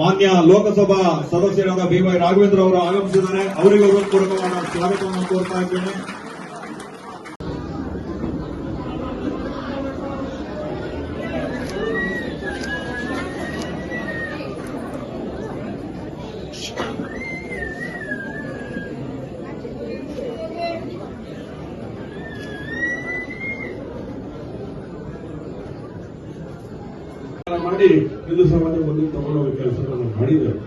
ಮಾನ್ಯ ಲೋಕಸಭಾ ಸದಸ್ಯರಾದ ಬಿ ರಾಘವೇಂದ್ರ ಅವರು ಆಗಮಿಸಿದ್ದಾರೆ. ಅವರಿಗೆ ಹೃತ್ಪೂರ್ವಕವಾದ ಸ್ವಾಗತವನ್ನು ಕೋರ್ತಾ ಇದ್ದೇನೆ. ಮಾಡಿ ಹಿಂದೂ ಸಮಾಜ ಮುಂದೆ ತಗೊಂಡೋಗೋ ಕೆಲಸವನ್ನು ಮಾಡಿದರು.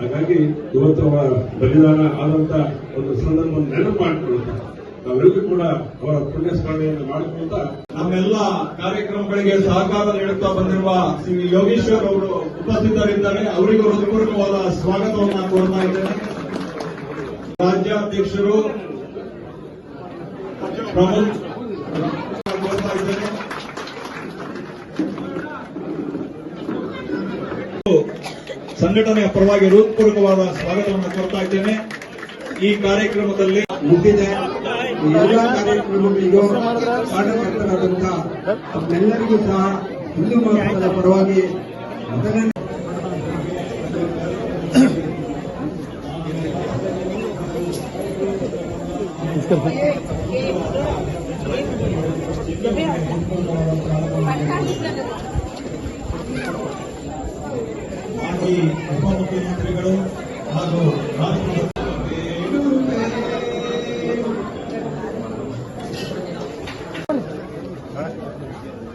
ಹಾಗಾಗಿ ಇವತ್ತು ಅವರ ಬಲಿದಾನ ಆದಂತ ಒಂದು ಸಂದರ್ಭವನ್ನು ನೆನಪು ಮಾಡಿಕೊಳ್ಳುತ್ತಾ. ನಾವೆಲ್ಲರೂ ಕೂಡ ಅವರ ಪುಣ್ಯ ಸ್ಮರಣೆಯನ್ನು ಮಾಡಿಕೊಂತ ನಮ್ಮೆಲ್ಲ ಕಾರ್ಯಕ್ರಮಗಳಿಗೆ ಸಹಕಾರ ನೀಡುತ್ತಾ ಬಂದಿರುವ ಶ್ರೀ ಯೋಗೇಶ್ವರ್ ಅವರು ಉಪಸ್ಥಿತರಿದ್ದಾರೆ. ಅವರಿಗೂ ಹೃತ್ಪೂರ್ವಕವಾದ ಸ್ವಾಗತವನ್ನು ಕೋರ್ತಾ ಇದ್ದೇನೆ. ರಾಜ್ಯಾಧ್ಯಕ್ಷರು ಪ್ರಮೋದ್ ಕೋರ್ತಾ ಇದ್ದೇನೆ ಸಂಘಟನೆಯ ಪರವಾಗಿ ಹೃತ್ಪೂರ್ವಕವಾದ ಸ್ವಾಗತವನ್ನು ಕೋರ್ತಾ ಇದ್ದೇನೆ. ಈ ಕಾರ್ಯಕ್ರಮದಲ್ಲಿ ಮುಗಿದಿದೆ ಈ ಎಲ್ಲ ಕಾರ್ಯಕ್ರಮಗಳಿಗೂ ಎಲ್ಲರಿಗೂ ತಮ್ಮೆಲ್ಲರಿಗೂ ಸಹ ಹಿಂದೂ ಪರವಾಗಿ ಮೊದಲನೇ ಉಪಮುಖ್ಯಮಂತ್ರಿಗಳು ಹಾಗೂ ರಾಜ್ಯದ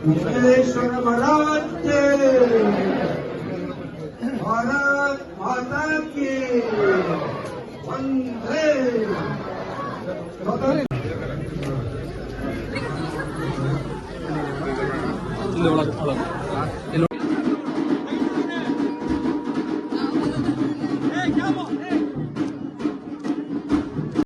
ವಿಶ್ವೇಶ್ವರ ಮರಾಜ್ ಭಾರತ್ ಮಾತಾ ಕಿ ವಂದೇ ಇಲ್ಲಿ ಒಳಗೆ ಒಳಗೆ